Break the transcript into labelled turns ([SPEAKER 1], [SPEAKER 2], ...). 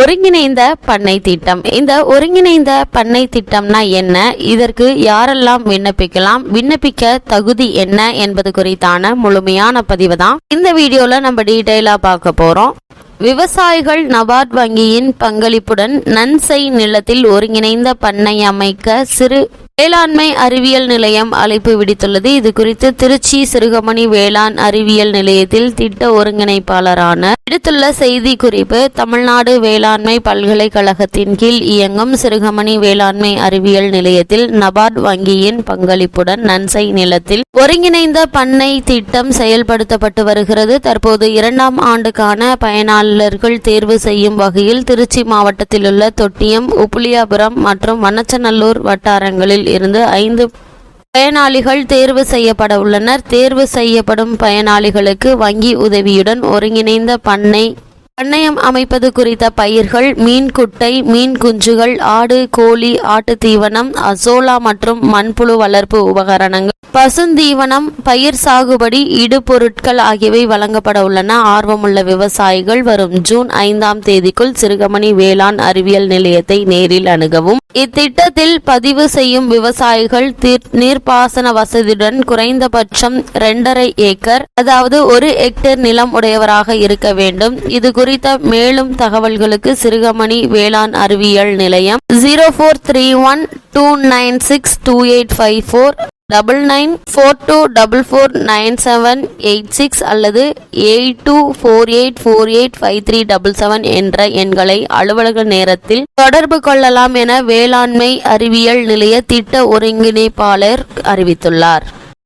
[SPEAKER 1] ஒருங்கிணைந்த பண்ணை திட்டம். இந்த ஒருங்கிணைந்த பண்ணை திட்டம்னா என்ன? இதற்கு யாரெல்லாம் விண்ணப்பிக்கலாம்? விண்ணப்பிக்க தகுதி என்ன என்பது குறித்தான முழுமையான பதிவு தான். இந்த வீடியோல நம்ம டீட்டெயிலா பார்க்க போறோம். விவசாயிகள் நபார்ட் வங்கியின் பங்களிப்புடன் நன்செய் நிலத்தில் ஒருங்கிணைந்த பண்ணை அமைக்க சிறு வேளாண்மை அறிவியல் நிலையம் அழைப்பு விடுத்துள்ளது. இது குறித்து திருச்சி சிறுகமணி வேளாண் அறிவியல் நிலையத்தில் திட்ட ஒருங்கிணைப்பாளரான விடுத்துள்ள செய்தி குறிப்பு தமிழ்நாடு வேளாண்மை பல்கலைக்கழகத்தின் கீழ் இயங்கும் சிறுகமணி வேளாண்மை அறிவியல் நிலையத்தில் நபார்ட் வங்கியின் பங்களிப்புடன் நன்சை நிலத்தில் ஒருங்கிணைந்த பண்ணை திட்டம் செயல்படுத்தப்பட்டு வருகிறது. தற்போது இரண்டாம் ஆண்டுக்கான பயனாளர்கள் தேர்வு செய்யும் வகையில் திருச்சி மாவட்டத்திலுள்ள தொட்டியம் உப்புளியாபுரம் மற்றும் வண்ணச்சநல்லூர் வட்டாரங்களில் இருந்து ஐந்து பயனாளிகள் தேர்வு செய்யப்பட உள்ளனர். தேர்வு செய்யப்படும் பயனாளிகளுக்கு வங்கி உதவியுடன் ஒருங்கிணைந்த பண்ணை பண்ணையம் அமைப்பது குறித்த பயிர்கள் மீன் குட்டை மீன் குஞ்சுகள் ஆடு கோழி ஆட்டு தீவனம் அசோலா மற்றும் மண்புழு வளர்ப்பு உபகரணங்கள். பசுந்தீவனம் பயிர் சாகுபடி இடுபொருட்கள் ஆகியவை வழங்கப்பட உள்ளன. ஆர்வமுள்ள விவசாயிகள் வரும் ஜூன் ஐந்தாம் தேதிக்குள் சிறுகமணி வேளாண் அறிவியல் நிலையத்தை நேரில் அணுகவும். இத்திட்டத்தில் பதிவு செய்யும் விவசாயிகள் தீர்- நீர்ப்பாசன வசதியுடன் குறைந்தபட்சம் இரண்டரை ஏக்கர் அதாவது ஒரு ஹெக்டேர் நிலம் உடையவராக இருக்க வேண்டும். இது குறித்த மேலும் தகவல்களுக்கு சிறுகமணி வேளாண் அறிவியல் நிலையம் zero four three one two nine six two eight five four double nine four two double four nine seven eight six அல்லது eight two four eight four eight five three double seven என்ற எண்களை அலுவலக நேரத்தில் தொடர்பு கொள்ளலாம் என வேளாண்மை அறிவியல் நிலைய திட்ட ஒருங்கிணைப்பாளர் அறிவித்துள்ளார்.